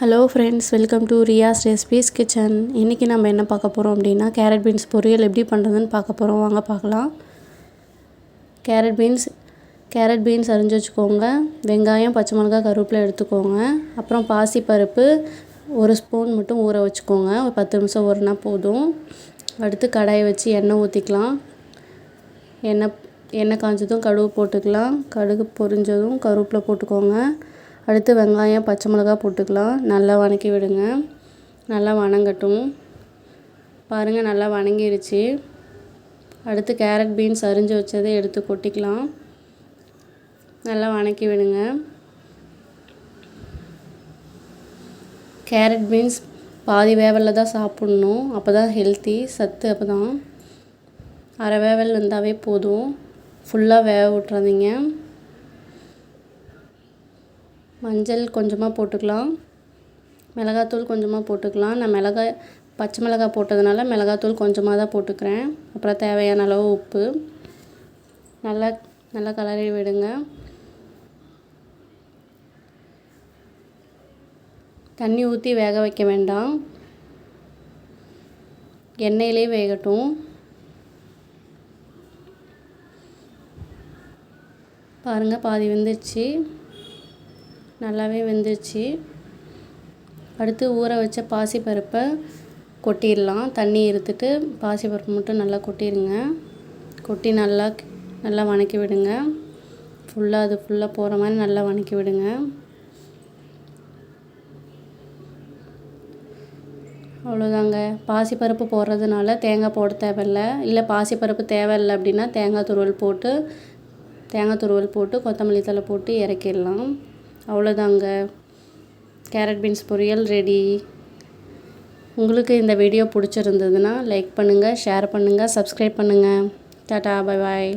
Hello friends welcome to Riyaz recipes kitchen இன்றைக்கி நம்ம என்ன பார்க்க போகிறோம் அப்படின்னா கேரட் பீன்ஸ் பொரியல் எப்படி பண்ணுறதுன்னு பார்க்க போகிறோம் வாங்க பார்க்கலாம். கேரட் பீன்ஸ் கேரட் பீன்ஸ் அரிஞ்சு வச்சுக்கோங்க. வெங்காயம் பச்சை மிளகாய் கருவேப்பிலை எடுத்துக்கோங்க. அப்புறம் பாசிப்பருப்பு ஒரு ஸ்பூன் மட்டும் ஊற வச்சுக்கோங்க. ஒரு பத்து நிமிஷம் ஊறினா போதும். அடுத்து கடாயை வச்சு எண்ணெய் ஊற்றிக்கலாம் எண்ணெய் எண்ணெய் காஞ்சதும் கடுகு போட்டுக்கலாம். கடுகு பொரிஞ்சதும் கருவேப்பிலை போட்டுக்கோங்க. அடுத்து வெங்காயம் பச்சை மிளகா போட்டுக்கலாம். நல்லா வதக்கி விடுங்க. நல்லா வணங்கட்டும். பாருங்கள் நல்லா வணங்கிடுச்சு அடுத்து கேரட் பீன்ஸ் அரிஞ்சு வச்சதை எடுத்து கொட்டிக்கலாம். நல்லா வணக்கி விடுங்க. கேரட் பீன்ஸ் பாதி வேவலில் தான் சாப்பிட்ணும். அப்போ தான் ஹெல்த்தி சத்து அப்போ தான் அரை வேவல் இருந்தாவே போதும். ஃபுல்லாக வேக விட்றாதீங்க மஞ்சள் கொஞ்சமாக போட்டுக்கலாம். மிளகாத்தூள் கொஞ்சமாக போட்டுக்கலாம். நான் மிளகாய் பச்சை மிளகாய் போட்டதுனால மிளகாத்தூள் கொஞ்சமாக தான் போட்டுக்கிறேன். அப்புறம் தேவையான அளவு உப்பு. நல்லா நல்லா கலரி விடுங்க. தண்ணி ஊற்றி வேக வைக்க வேண்டாம். எண்ணெயிலே வேகட்டும். பாருங்கள் பாதி வந்துடுச்சு நல்லாவே வெந்துருச்சு. அடுத்து ஊற வச்ச பாசிப்பருப்பை கொட்டிடலாம். தண்ணி இருத்துட்டு பாசிப்பருப்பு மட்டும் நல்லா கொட்டிடுங்க. கொட்டி நல்லா நல்லா வணக்கி விடுங்க. ஃபுல்லாக அது ஃபுல்லாக போகிற மாதிரி நல்லா வணக்கி விடுங்க. அவ்வளோதாங்க. பாசிப்பருப்பு போடுறதுனால தேங்காய் போட தேவையில்ல. இல்லை பாசிப்பருப்பு தேவையில்லை அப்படின்னா தேங்காய் துருவல் போட்டு தேங்காய் துருவல் போட்டு கொத்தமல்லி தழை போட்டு இறக்கிடலாம். அவ்வளோதாங்க. கேரட் பீன்ஸ் பொரியல் ரெடி உங்களுக்கு இந்த வீடியோ பிடிச்சிருந்ததுன்னா லைக் பண்ணுங்கள் ஷேர் பண்ணுங்கள் சப்ஸ்கிரைப் பண்ணுங்கள் டாட்டா பை பாய்